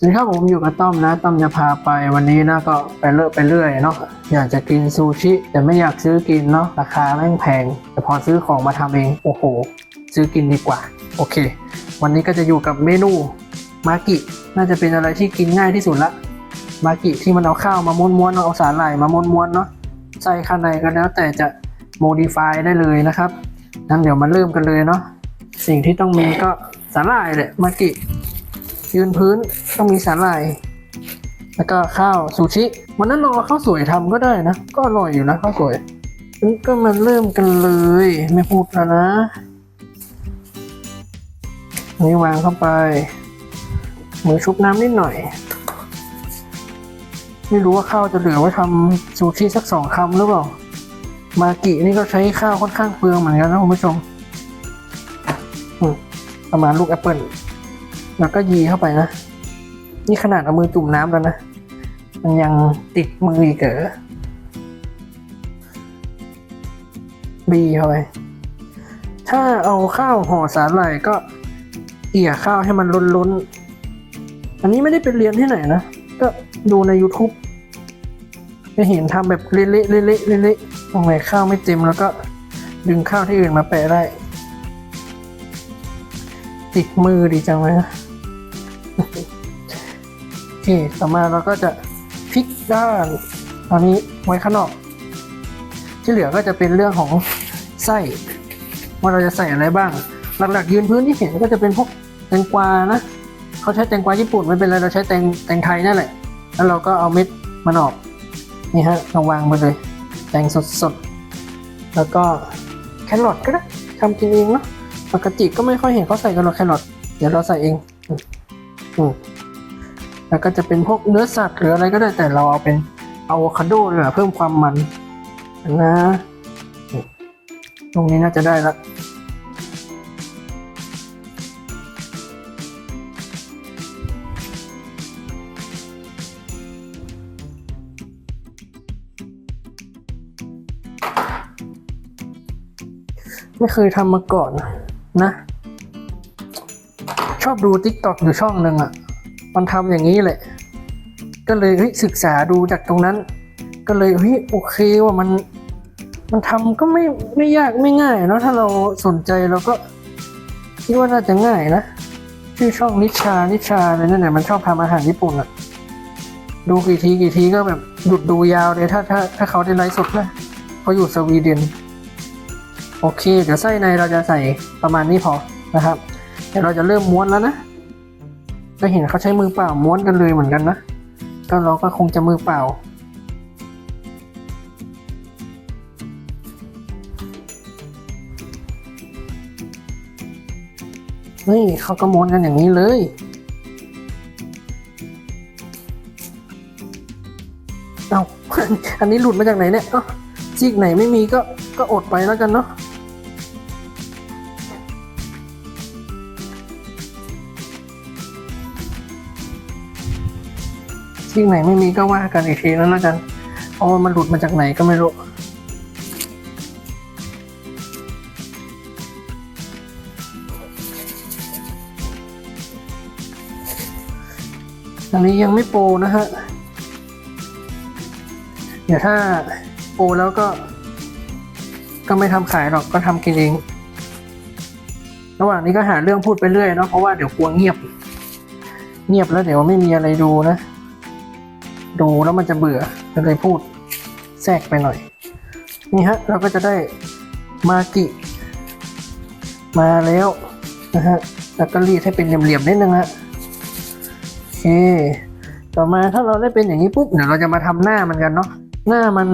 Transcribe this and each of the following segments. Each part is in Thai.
สวัสดีครับผมอยู่กับต้อมนะต้อมจะพาไปวันนี้นะก็ไปเลิกไปเรื่อยเนาะอยากจะกินซูชิ แต่ไม่อยากซื้อกินเนาะราคาแม่งแพง แต่พอซื้อของมาทำเองโอ้โห ซื้อกินดีกว่า โอเค วันนี้ก็จะอยู่กับเมนูมากิน่าจะเป็นอะไรที่กินง่ายที่สุดละมากิที่มันเอาข้าวมาม้วนๆเอาสาหร่ายมาม้วนๆเนาะใส่ข้างในก็แล้ว แต่จะโมดิฟายได้เลยนะครับงั้นเดี๋ยวมาเริ่มกันเลยเนาะสิ่งที่ต้องมีก็สาหร่ายแหละมากิ ยืนพื้นต้องมีสาหร่าย แล้วก็ข้าวซูชิวันนั้นเราเอาข้าวสวยทำก็ได้นะ ก็อร่อยอยู่นะข้าวสวยก็มาเริ่มกันเลย ไม่พูดแล้วนะนี่วางเข้าไป มือชุบน้ำนิดหน่อย ไม่รู้ว่าข้าวจะเหลือไว้ทำซูชิสักสองคำหรือเปล่า มากินี่ก็ใช้ข้าวค่อนข้างเปลืองเหมือนกันนะคุณผู้ชมอืมประมาณลูกแอปเปิล แล้วก็ยีเข้าไปนะ นี่ขนาดเอามือจุ่มน้ำแล้วนะ มันยังติดมืออีกเหรอบีเข้าไป ถ้าเอาข้าวห่อสาหร่ายก็เกี่ยข้าวให้มันล้นๆ อันนี้ไม่ได้ไปเรียนที่ไหนนะ ก็ดูใน YouTube จะเห็นทำแบบเละๆเละๆเละๆตรงไหนข้าวไม่เต็มแล้วก็ดึงข้าวที่อื่นมาแปะได้ ติดมือดีจังเลยนะ โอเคต่อมาเราก็จะพลิกด้านตอนนี้ไว้ข้างนอก ที่เหลือก็จะเป็นเรื่องของไส้ว่าเราจะใส่อะไรบ้าง หลักๆ ยืนพื้นที่เห็นก็จะเป็นพวกแตงกวานะเขาใช้แตงกวาญี่ปุ่นไม่เป็นไรเราใช้แตงแตงไทยนั่นแหละ แล้วเราก็เอาเม็ดมันออกนี่ฮะเราวางไปเลยแตงสดๆแล้วก็แครอทก็ได้ทำกินเองเนาะปกติก็ไม่ค่อยเห็นเขาใส่กันหรอกแครอทเดี๋ยวเราใส่เอง อืมแล้วก็จะเป็นพวกเนื้อสัตว์หรืออะไรก็ได้แต่เราเอาเป็นอะโวคาโดเลยเพิ่มความมันนะตรงนี้น่าจะได้ละไม่เคยทำมาก่อนนะ อบดูทิกตอกอยู่ช่องหนึ่งอะ มันทำอย่างนี้แหละ ก็เลยเฮ้ยศึกษาดูจากตรงนั้น ก็เลยเฮ้ยโอเคว่ามัน มันทำก็ไม่ไม่ยากไม่ง่ายเนาะถ้าเราสนใจเราก็คิดว่าน่าจะง่ายนะชื่อช่องนิชานิชาอะไรนั่นแหละมันชอบทำอาหารญี่ปุ่นอะ ดูกี่ทีกี่ทีก็แบบหยุดดูยาวเลยถ้าถ้าถ้าเขาได้ไลฟ์สดนะเขาอยู่สวีเดนโอเค เดี๋ยวไส้ในเราจะใส่ประมาณนี้พอนะครับ เดี๋ยวเราจะเริ่มม้วนแล้วนะจะเห็นเขาใช้มือเปล่าม้วนกันเลยเหมือนกันนะก็เราก็คงจะมือเปล่าเฮ้ยเขาก็ม้วนกันอย่างนี้เลยเอาอันนี้หลุดมาจากไหนเนี่ยเอ้าซีกไหนไม่มีก็ก็อดไปแล้วกันเนาะ ที่ไหนไม่มีก็ว่ากันอีกทีแล้วแล้วกัน เพราะว่ามันหลุดมาจากไหนก็ไม่รู้อันนี้ยังไม่โปรนะฮะ เดี๋ยวถ้าโปรแล้วก็ ก็ไม่ทำขายหรอกก็ทำกินเอง ระหว่างนี้ก็หาเรื่องพูดไปเรื่อยเนาะเพราะว่าเดี๋ยวกลัวเงียบ เงียบแล้วเดี๋ยวไม่มีอะไรดูนะ ดูแล้วมันจะเบื่อก็เลยพูดแทรกไปหน่อย นี่ฮะ เราก็จะได้มากิ มาแล้วนะฮะแล้วก็รีดให้เป็นเหลี่ยมๆนิดนึงฮะโอเคต่อมาถ้าเราได้เป็นอย่างนี้ปุ๊บเดี๋ยวเราจะมาทำหน้ามันกันเนาะหน้ามัน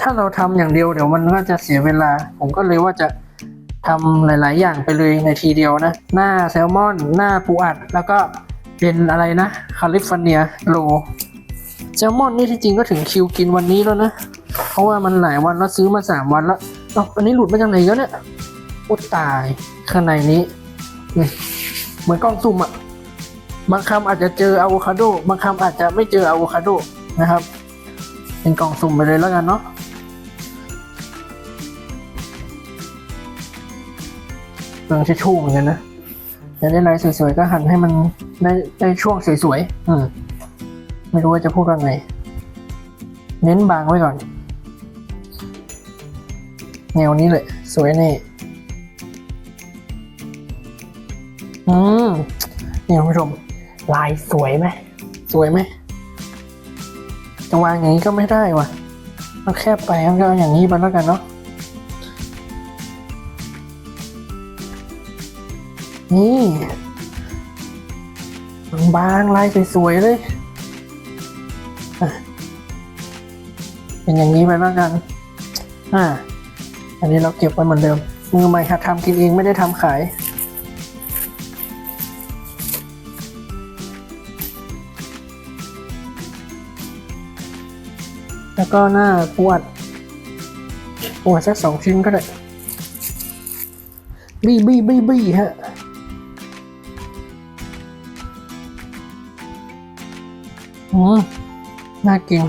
ถ้าเราทำอย่างเดียวเดี๋ยวมันก็จะเสียเวลา ผมก็เลยว่าจะทำหลาย ๆ อย่างไปเลยในทีเดียวนะ หน้าแซลมอน หน้าปูอัด แล้วก็เป็นอะไรนะคาลิฟอร์เนียโร แซลมอนนี่ที่จริงก็ถึงคิวกินวันนี้แล้วนะ เพราะว่ามันหลายวันแล้วซื้อมาสามวันแล้วเอ้าอันนี้หลุดมาจากไหนแล้วเนี่ยโอ้ตายข้างในนี้ เหมือนกล้องซุ่มอะบางคำอาจจะเจออะโวคาโด บางคำอาจจะไม่เจออะโวคาโดนะครับ เป็นกล่องสุ่มไปเลยแล้วกันเนาะเปลืองทิชชู่เหมือนกันนะจะได้ลายสวยๆก็หั่นให้มันได้ได้ช่วงสวยๆอืม ไม่รู้ว่าจะพูดว่าไง เน้นบางไว้ก่อน แนวนี้เลย สวยแน่อืมนี่คุณผู้ชม ลายสวยไหมสวยไหมจะวางอย่างนี้ก็ไม่ได้ว่ะมันแคบไปงั้นก็เอาอย่างนี้ไปแล้วกันเนาะนี่บางๆลายสวยๆเลย เป็นอย่างนี้ไปแล้วกัน อ่า อันนี้เราเก็บไว้เหมือนเดิม มือใหม่หัดทำกินเองไม่ได้ทำขาย แล้วก็หน้าปวดปวดสักสองชิ้นก็ได้ บี้บี้บี้บี้ฮะอืมน่ากิน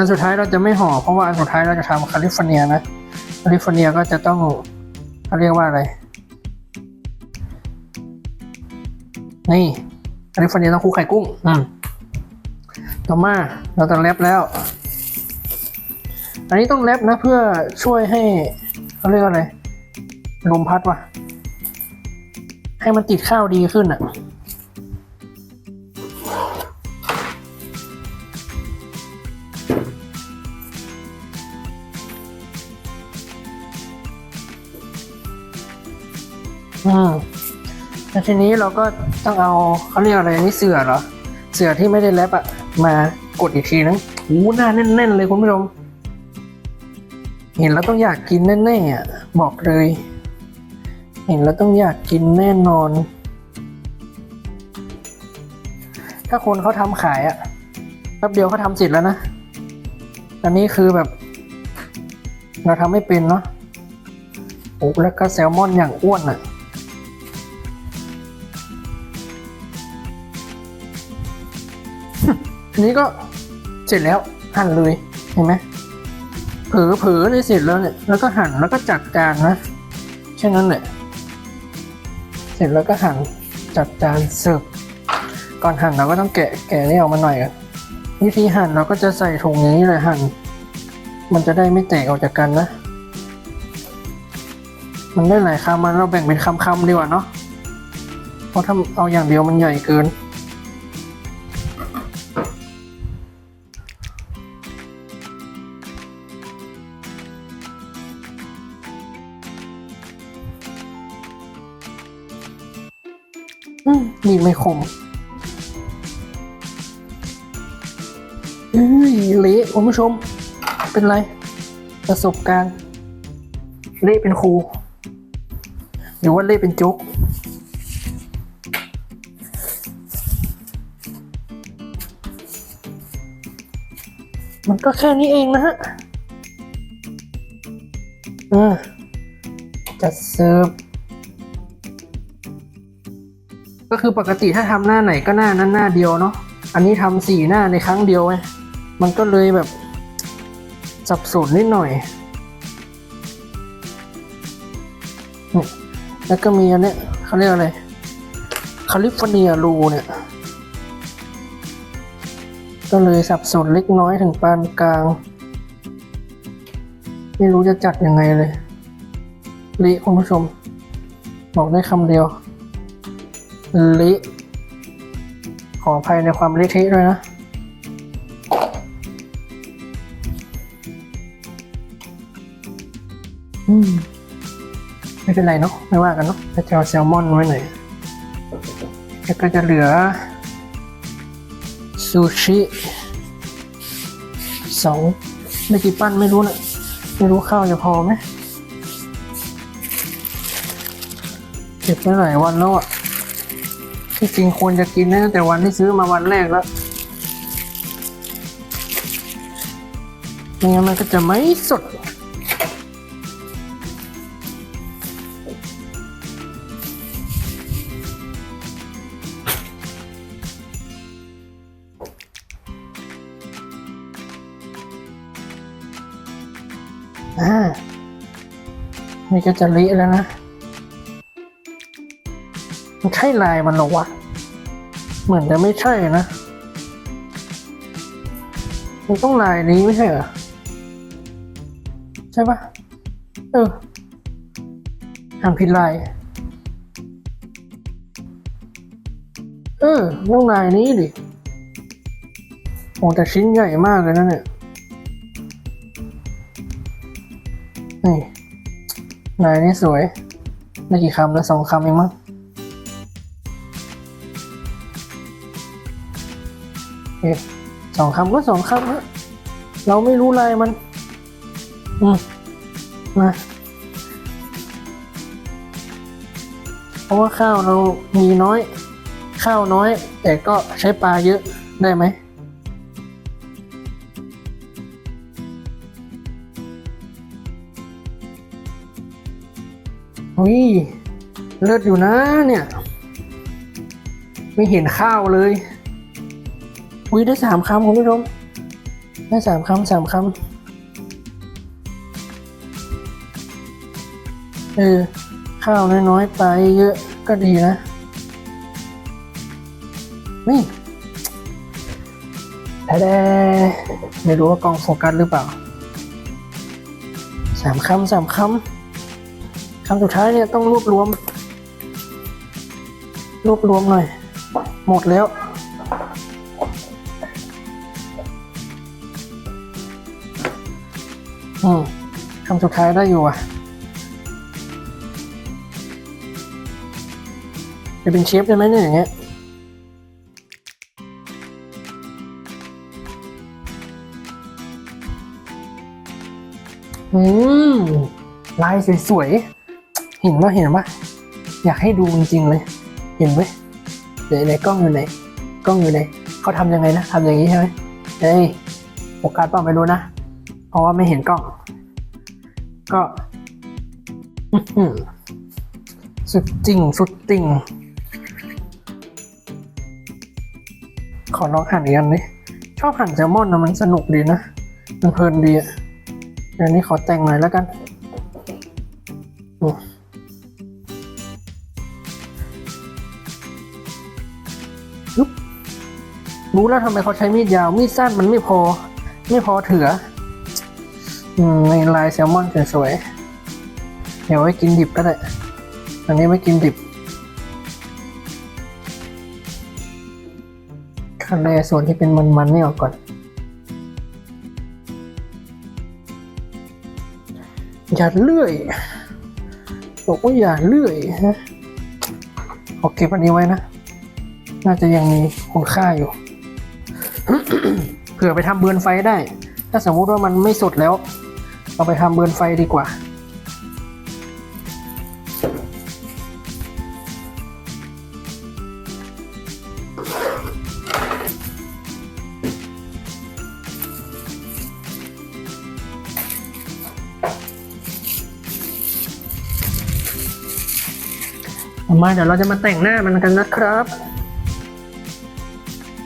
อันสุดท้ายเราจะไม่ห่อเพราะว่าอันสุดท้ายเราจะทำแคลิฟอร์เนียนะแคลิฟอร์เนียก็จะต้องเขาเรียกว่าอะไรนี่แคลิฟอร์เนียต้องคลุกไข่กุ้งอืมต่อมาเราต้องแรปแล้ว อันนี้ต้องแรปนะเพื่อช่วยให้เขาเรียกว่าอะไรลมพัดว่ะให้มันติดข้าวดีขึ้นอะอื แล้วทีนี้เราก็ต้องเอาเขาเรียกอะไรอันนี่เสือเหรอ เสือที่ไม่ได้แรปอะมากดอีกทีนึงหูหน้าแน่นๆเลยคุณผู้ชม เห็นแล้วต้องอยากกินแน่ๆอะบอกเลย เห็นแล้วต้องอยากกินแน่นอน ถ้าคนเขาทำขายอะแป๊บเดียวเขาทำเสร็จแล้วนะ อันนี้คือแบบ เราทำไม่เป็นเนาะโอ้แล้วก็แซลมอนอย่างอ้วนอะ อันนี้ก็เสร็จแล้วหั่นเลยเห็นไหมเผลอเผลอเลยเสร็จแล้วเนี่ยแล้วก็หั่นแล้วก็จัดจานนะแค่นั้นแหละเสร็จแล้วก็หั่นจัดจานเสิร์ฟก่อนหั่นเราก็ต้องแกะแกะนี่ออกมาหน่อยอะวิธีหั่นเราก็จะใส่ถุงอย่างนี้เลยหั่นมันจะได้ไม่แตกออกจากกันนะ มันได้หลายคำมันเราแบ่งเป็นคำๆดีกว่าเนาะเพราะถ้าเอาอย่างเดียวมันใหญ่เกิน ไม่คมเอ้ยเละคุณผู้ชม เป็นไร ประสบการณ์ เละเป็นครูหรือว่าเละเป็นจ๊กมันก็แค่นี้เองนะฮะอ่าจัดเสิร์ฟ ก็คือปกติถ้าทำหน้าไหนก็หน้านั้นหน้าเดียวเนาะอันนี้ทำสี่หน้าในครั้งเดียวไงมันก็เลยแบบสับสนนิดหน่อย แล้วก็มีอันเนี้ยเขาเรียกอะไรคาลิฟอร์เนียรูเนี่ย ก็เลยสับสนเล็กน้อยถึงปานกลาง ไม่รู้จะจัดยังไงเลยเละคุณผู้ชม บอกได้คำเดียว ละขออภัยในความละเทะด้วยนะ อืม ไม่เป็นไรเนาะไม่ว่ากันเนาะจะเอาแซลมอนไว้หน่อยแล้วก็จะเหลือ ซูชิสองไม่กี่ปั้นไม่รู้นะไม่รู้ข้าวจะพอไหมเก็บไว้หลายวันแล้วอะ ที่จริงควรจะกินนะตั้งแต่วันที่ซื้อมาวันแรกแล้วไม่งั้นมันก็จะไม่สด อ่า นี่ก็จะเละแล้วนะ มันใช่ลายมันหรอวะ เหมือนจะไม่ใช่นะ มันต้องลายนี้ไม่ใช่เหรอ ใช่ปะเอออ่านผิดลาย เออต้องลายนี้ดิโอ้แต่ชิ้นใหญ่มากเลยนะเนี่ย นี่ลายนี้สวย ได้กี่คำแล้วสองคำเองมั้ง โอเคสองคำก็สองคำฮะเราไม่รู้ลายมัน อืมมาเพราะว่าข้าวเรามีน้อย ข้าวน้อย แต่ก็ใช้ปลาเยอะได้ไหมอุ้ยเลิศอยู่นะเนี่ย ไม่เห็นข้าวเลย อุ้ยได้สามคำคุณผู้ชมได้สามคำสามคำเออข้าวน้อยๆไปเยอะก็ดีนะนี่แท้ไม่รู้ว่ากล้องโฟกัสหรือเปล่าสามคำสามคำคำสุดท้ายเนี่ยต้องรวบรวม รวบรวมหน่อย หมดแล้ว อืมคำสุดท้ายได้อยู่อะจะเป็นเชฟได้ไหมเนี่ยอย่างเงี้ยอืมลายสวยๆ เห็นว่าเห็นว่าอยากให้ดูจริงๆเลย เห็นไหมไหนไหนกล้องอยู่ไหนกล้องอยู่ไหนเขาทำยังไงนะทำอย่างนี้ใช่ไหมเฮ้ยโอกาสเปล่าไม่รู้นะ เพราะว่าไม่เห็นกล้อง ก็สุดจริง สุดจริง ขอลองหั่นอีกอันนี้ชอบหั่นแซลมอนนะมันสนุกดีนะ มันเพลินดีอะเดี๋ยวนี้ขอแต่งหน่อยแล้วกันบรู้แล้วทำไมเขาใช้มีดยาว มีดสั้นมันไม่พอ ไม่พอเถืออืม ในลายแซลมอนสวยๆเดี๋ยวไว้กินดิบก็ได้ อันนี้ไว้กินดิบคันแรส่วนที่เป็นมันๆนี่ออกก่อน อย่าเลื่อยบอกว่าอย่าเลื่อยฮะขอเก็บอันนี้ไว้นะ น่าจะยังมีคุณค่าอยู่ เผื่อไปทำเบือนไฟได้ ถ้าสมมุติว่ามันไม่สดแล้ว เอาไปทำเบือนไฟดีกว่า มาเดี๋ยวเราจะมาแต่งหน้ามันกันนะครับ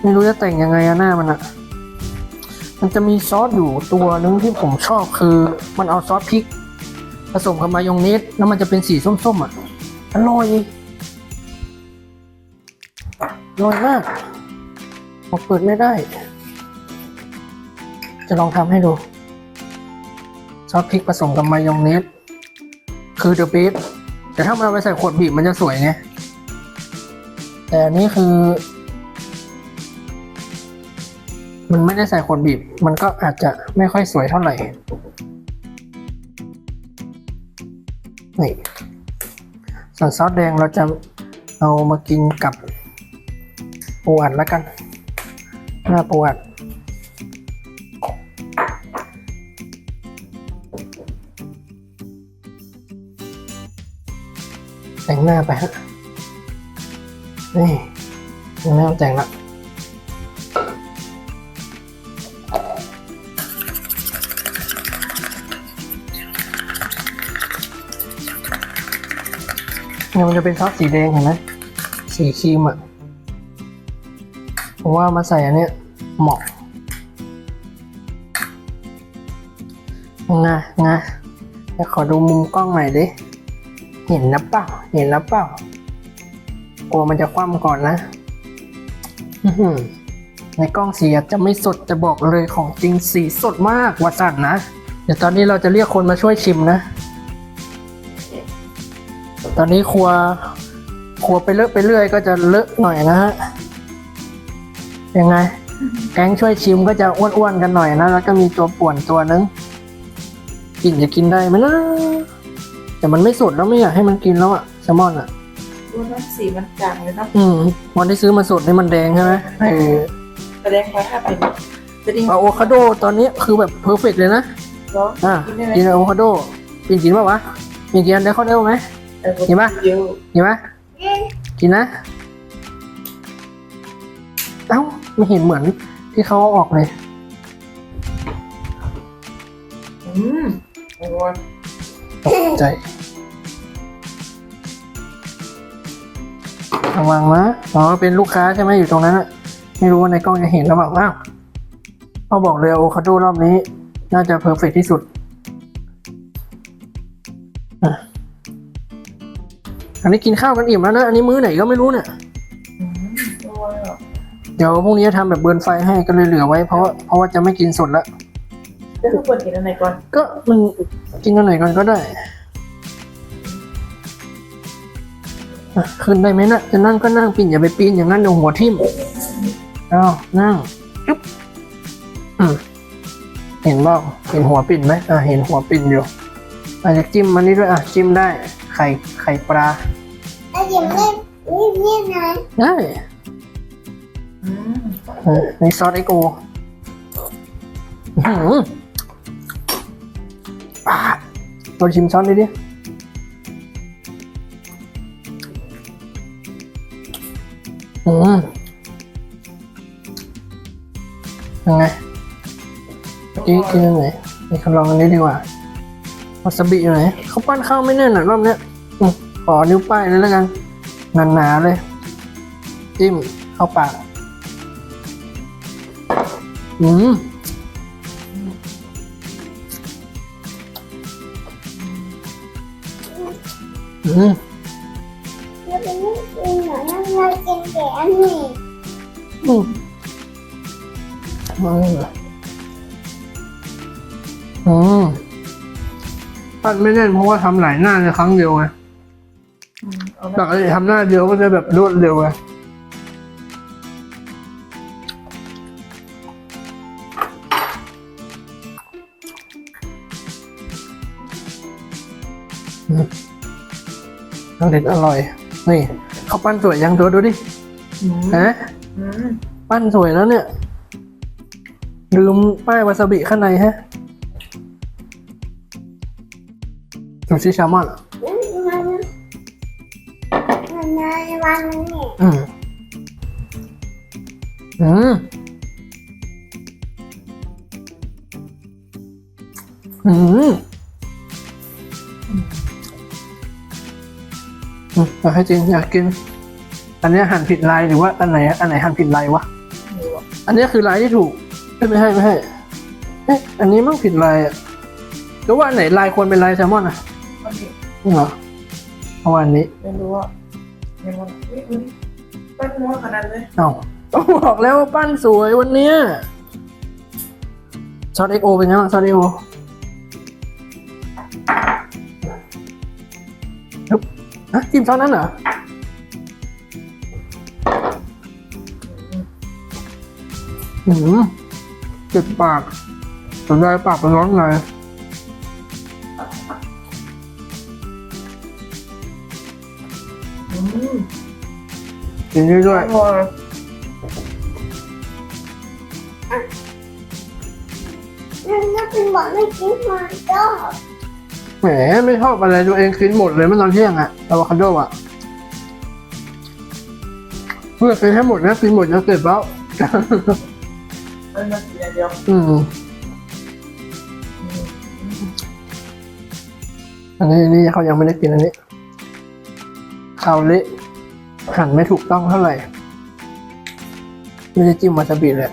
ไม่รู้จะแต่งยังไงอะหน้ามันอะ มันจะมีซอสอยู่ตัวนึงที่ผมชอบคือ มันเอาซอสพริก ผสมกับมายองเนสแล้วมันจะเป็นสีส้มๆอะอร่อยอร่อยมากผมเปิดไม่ได้ จะลองทำให้ดู ซอสพริกผสมกับมายองเนสคือเดอะเบสแต่ถ้ามันเอาไปใส่ขวดบีบมันจะสวยไงแต่อันนี้คือ มันไม่ได้ใส่ขวดบีบ มันก็อาจจะไม่ค่อยสวยเท่าไหร่ นี่ ส่วนซอสแดงเราจะเอามากินกับปูอัดแล้วกัน หน้าปูอัดแต่งหน้าไปฮะ นี่ยังไม่ต้องแต่งละ เนี่ยมันจะเป็นซอสสีแดงเห็นไหมสีครีมอะผมว่ามาใส่อันเนี้ยเหมาะงางาเดี๋ยวขอดูมุมกล้องหน่อยดิ เห็นนะเปล่า เห็นแล้วเปล่ากลัวมันจะคว่ำก่อนนะในกล้องสีอาจะไม่สดจะบอกเลยของจริงสีสดมากวัสันนะ เดี๋ยวตอนนี้เราจะเรียกคนมาช่วยชิมนะ ตอนนี้ครัวครัวไปเลอะไปเรื่อยก็จะเลอะหน่อยนะฮะยังไง แก๊งช่วยชิมก็จะอ้วนๆกันหน่อยนะ แล้วก็มีตัวป่วนตัวนึงกินจะกินได้ไหมนะแต่มันไม่สดแล้วไม่อยากให้มันกินแล้วอะแซลมอนอะดูน้ำสีมันจางเลยเนาะอืมวันที่ซื้อมาสดนี่มันแดงใช่ไหมเออแสดงว่าถ้าเป็นจะดิ้งอะโวคาโดตอนนี้คือแบบเพอร์เฟกเลยนะเนาะอะกินได้ไหมกินอะโวคาโดกินกินป่าวะกินกินได้ข้าวเดียวไหม แต่ผมกินปะเยอะกินไหมกินนะ เอ้า ไม่เห็นเหมือนที่เขาเอาออกเลย อืมโอ้ยตกใจ ระวังนะอ๋อเป็นลูกค้าใช่ไหมอยู่ตรงนั้นอะไม่รู้ว่าในกล้องจะเห็นหรือเปล่าอ้าวเขาบอกเลยอะโวคาโดรอบนี้ น่าจะเพอร์เฟกที่สุด อันนี้กินข้าวกันอิ่มแล้วนะ อันนี้มื้อไหนก็ไม่รู้เนี่ยอืมโอ้ยอะเดี๋ยวพรุ่งนี้จะทำแบบเบิร์นไฟให้ก็เลยเหลือไว้เพราะว่าเพราะว่าจะไม่กินสดแล้วแล้วทุกคนกินอะไรก่อนก็มันกินกันไหนก่อนก็ได้อะขึ้นได้ไหมนะจะนั่งก็นั่งปีนอย่าไปปีนอย่างนั้นเดี๋ยวหัวทิ่มอ้าวนั่งจุ๊บอืมเห็นบ้างเห็นหัวปิ่นไหมอะเห็นหัวปิ่นอยู่อาจจะจิ้มมันนี้ด้วยอะจิ้มได้ ไข่ไข่ปลาไอ้เดี๋ยวเล่นรีบเล่นนะได้อืมเออในซอสไอโกอื้อหืออ่าลองชิมซอสดิดิอืมยังไงเมื่อกี้กินยังไงนี่เขาลองอันนี้ดีกว่า วาซาบิอยู่ไหนเขาปั้นข้าวไม่แน่นหน่อยรอบเนี้ยอืมขอนิ้วป้ายเลยแล้วกันหนาๆเลย จิ้มเข้าปาก อืมอืม ปั้นไม่แน่นเพราะว่าทำหลายหน้าในครั้งเดียวไงอืมเอาปกติทำหน้าเดียวก็จะแบบรวดเร็วไงอืมอร่อยอร่อย นี่เขาปั้นสวยยังตัวดูดิอืมฮะอืมปั้นสวยแล้วเนี่ย ลืมป้ายวาซาบิข้างในฮะ ซูชิแซลมอนเหรอมันมันในวันนี้อืมอืมอืมอืมอยากให้จริงอยากกิน อันเนี้ยหั่นผิดลายหรือว่าอันไหนอันไหนหั่นผิดลายวะไม่รู้อะอันเนี้ยคือลายที่ถูกเอ้ยไม่ให้ไม่ให้เอ๊ะอันนี้มั่งผิดลายอะหรือว่าอันไหนลายควรเป็นลายแซลมอนอะมั นี่เหรอเอาอันนี้ไม่รู้อะไม่รู้เฮ้ยดูดิปั้นม้วนขนาดเลยเอ้าก็บอกแล้วว่าปั้นสวยวันเนี้ยซอสเอ็กโอเป็นไงบ้างซอสเอ็กโอฮะจิ้มซอสนั้นเหรออืมเจ็บปากสนใจปากเป็นร้อนไงอื กินด้วยอร่อยนั่นก็เป็นบอกไม่กินมันก็แหมไม่ชอบอะไรตัวเองกินหมดเลยเมื่อตอนเที่ยงอะอะโวคาโดอะเพื่อกินให้หมดนะกินหมดจะเสร็จแล้วมันมากินอย่างเดียวอืมอืมอันนี้นี่เขายังไม่ได้กินอันนี้ข้าวเละ หั่นไม่ถูกต้องเท่าไหร่ไม่ได้จิ้มวาซาบิเลยอ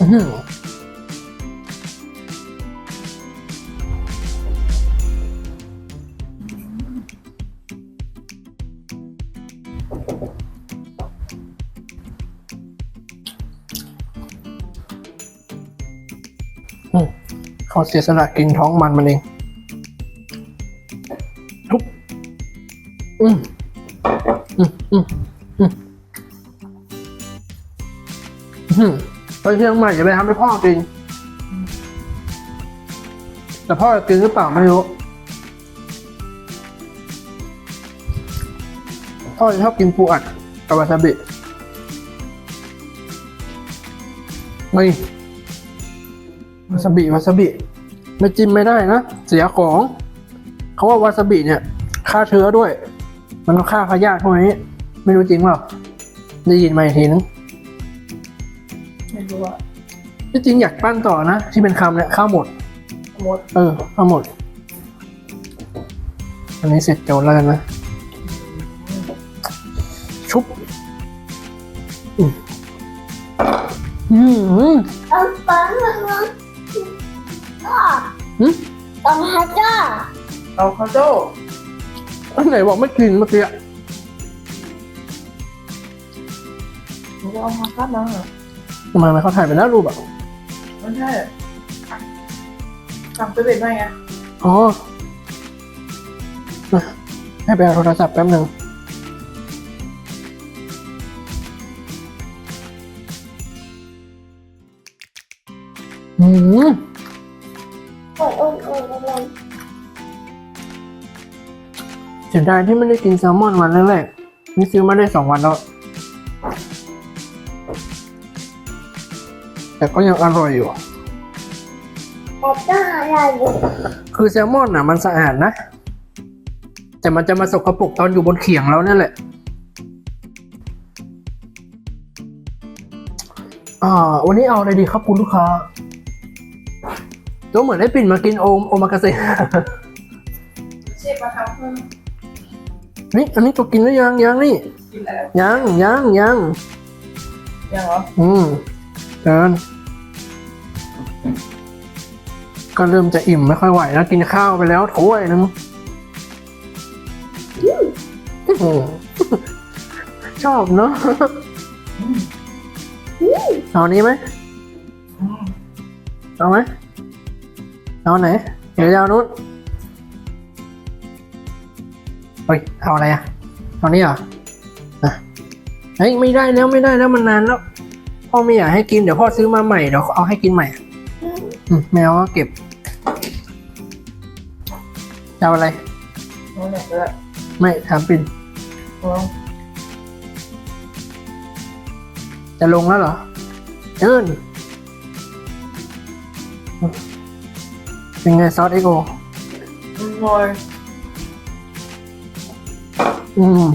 อื้อหืออืมเขาเสียสละกินท้องมันมันเอง ไปเชียงใหม่จะไปทำให้พ่อกิน แต่พ่อจะกินหรือเปล่าไม่รู้ พ่อจะชอบกินปูอัดกับวาซาบิไม่วาซาบิวาซาบิไม่จิ้มไม่ได้นะ เสียของ เขาว่าวาซาบิเนี่ยฆ่าเชื้อด้วย มันก็ฆ่าพยาธิพวกนี้ ไม่รู้จริงเปล่าได้ยินมาอีกทีนึง ที่จริงอยากปั้นต่อนะ ที่เป็นคำเนี่ยข้าวหมด หมด เออข้าวหมด อันนี้เสร็จโจนแล้วกันนะ ชุบ อืมอืมเอาปังมาลองก็อืมต้องฮัจจ้าเอาคาโจ้อันไหนบอกไม่กินเมื่อกี้อะหนูจะเอามาคาดมาเหรอทำไมมันเขาถ่ายไปแล้วรูปอะ ไม่ใช่สั่งไปเป็นไงไงอ๋อมาให้ไปเอาโทรศัพท์แป๊บหนึ่งอืมโอ้ยโอ้ยโอ้ยโอ้ยเสียดายที่ไม่ได้กินแซลมอนวันแรกๆนี่ซื้อมาได้สองวันแล้ว แต่ก็ยังอร่อยอยู่ แต่ก็อะไรอยู่คือแซลมอนอะมันสะอาดนะ แต่มันจะมาสกปรกตอนอยู่บนเขียงแล้วนั่นแหละอ่าวันนี้เอาอะไรดีครับคุณลูกค้าตัวเหมือนได้ปิ่นมากินโอมโอมากาเซเชฟมาทำเพิ่มนี่อันนี้ตัวกินแล้วยังยังนี่กินแล้วยังยังยังยังเหรออืมเดิน ก็เริ่มจะอิ่มไม่ค่อยไหวแล้วกินข้าวไปแล้วถ้วยนึงชอบเนาะเอานี้ไหมเอาไหมเอาไหน เดี๋ยวจะเอานู้นเฮ้ยเอาอะไรอะเอานี้เหรออะเฮ้ยไม่ได้แล้วไม่ได้แล้วมันนานแล้วพ่อไม่อยากให้กินเดี๋ยวพ่อซื้อมาใหม่เดี๋ยวเอาให้กินใหม่ แมวก็เก็บจะเอาอะไร นั่นแหละก็ได้ไม่ถามปินลองจะลงแล้วเหรอเอินเป็นไงซอสเอ็กโออืมหน่อยอืม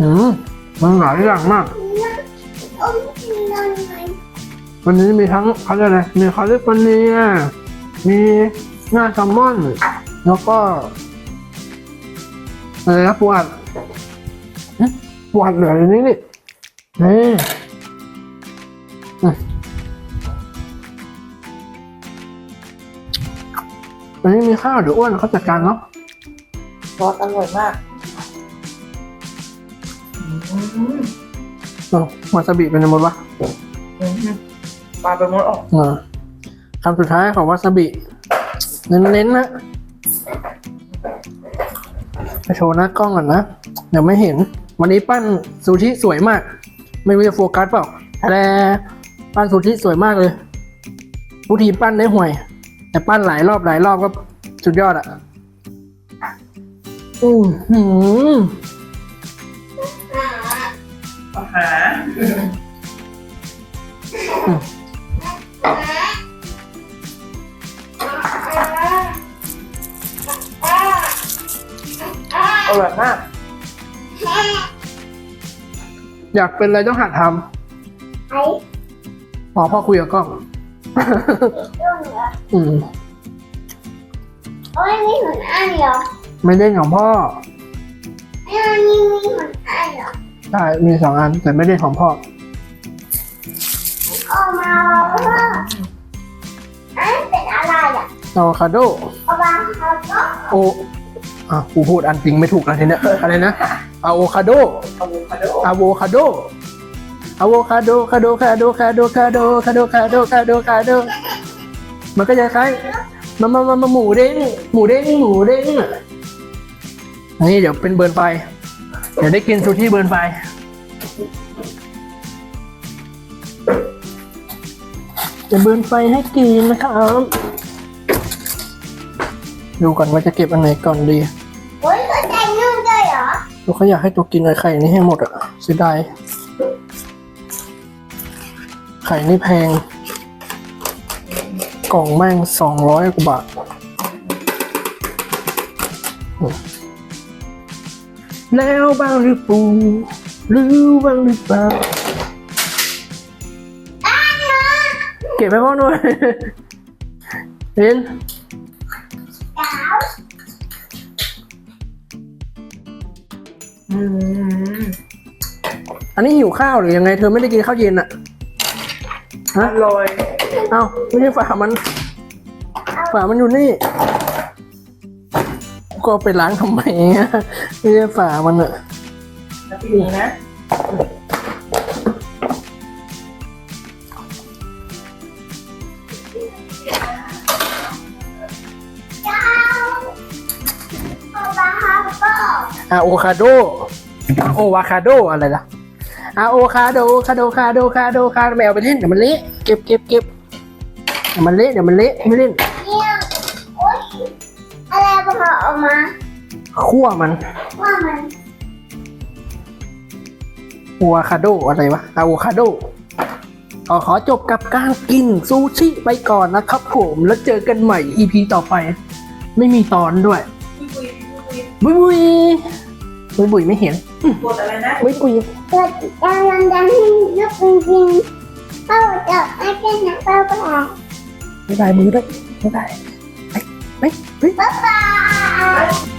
อืมมันหลายอย่างมาก วันนี้มีทั้งเขาเรียกอะไรมีคาลิฟอร์เนีย มีหน้าแซลมอน แล้วก็อะไรนะปูอัดหึปูอัดเหลืออยู่นี่นี่นี่อืมวันนี้มีข้าวเดี๋ยวอ้วนเขาจัดการเนาะซอสอร่อยมากอืมเอาวาซาบิเป็นยังไงหมดวะอืม ปลาไปมดออกอ่าคำสุดท้ายของวาซาบิ เน้นๆนะไปโชว์หน้ากล้องก่อนนะ เดี๋ยวไม่เห็น วันนี้ปั้นซูชิสวยมาก ไม่รู้จะโฟกัสเปล่าแต่ปั้นซูชิสวยมากเลยทุกทีปั้นได้ห่วย แต่ปั้นหลายรอบหลายรอบก็สุดยอดอะอือหืออาหาร อร่อยมาก อยากเป็นอะไรต้องหัดทไอ้ำพอพ่อคุยกับกล้องต้นเหรออืมโอ้ยนี่เหมือนไอ้เหรอไม่เล่นของพ่อไอ้นี่มีเหมือนไอ้เหรอใช่มีสองอันแต่ไม่เล่นของพ่อ ออกมาเพื่ออัเป็นอะไรอะอะโวคาโด ออกมาโดาก็โออะกูพูดอันจริงไม่ถูกแล้วทีเนี้ย อะไรนะอะโวคาโดอะโวคาโดอะโวคาโดอะโวคาโดคาโดคาโดคาโดคาโดคาโดคาโดคาโดคาโด มันก็จะคล้ายมามามามาหมูเด้งหมูเด้งหมูเด้งนี่เดี๋ยวเป็นเบิร์นไฟ เดี๋ยวได้กินซูชิเบิร์นไฟ จะเบิร์นไฟให้กินนะครับ ดูก่อนว่าจะเก็บอันไหนก่อนดีโอ้ยก็ใจนุ่มด้วยเหรอลูกเขาอยากให้ตัวกินไอ้ไข่นี้ให้หมดอะเสียดายไข่นี่แพง กล่องแม่งสองร้อยกว่าบาทแล้วบ้างหรือปูหรือบ้างหรือเปล่า เก็บไปพ่อหน่อยเห็นสาวอืมอันนี้หิวข้าวหรือยังไง เธอไม่ได้กินข้าวเย็นอะฮะอร่อยเอ้าไม่ใช่ฝามัน ฝามันอยู่นี่ ก็เอาไปล้างทำไมอะไม่ใช่ฝามันอะแล้วทีนี้นะ อะโอคาโดอะโอวาคาโดอะไรล่ะอะโอคาโดคาโดคาโดคาโดคาโดแมวไปเล่นเดี๋ยวมันเละเก็บเก็บเก็บเดี๋ยวมันเละเดี๋ยวมันเละไม่เล่นเนี่ยโอ๊ยอะไรพอออกมาคั่วมันว่ามันโอวาคาโดอะไรวะอะโวคาโดขอขอจบกับการกินซูชิไปก่อนนะครับผมแล้วเจอกันใหม่ EP ต่อไป ไม่มีตอนด้วยปุยปุยปุยปุยบุยบุย บุยบุยไม่เห็นกดอะไรนะบุยบุยเกิดดังดังดังให้ลูกจริงๆเข้าจะไม่เป็นนักเป้าก็ได้บ๊ายบายมือด้วยบ๊ายบายไปไปไปบ๊ายบาย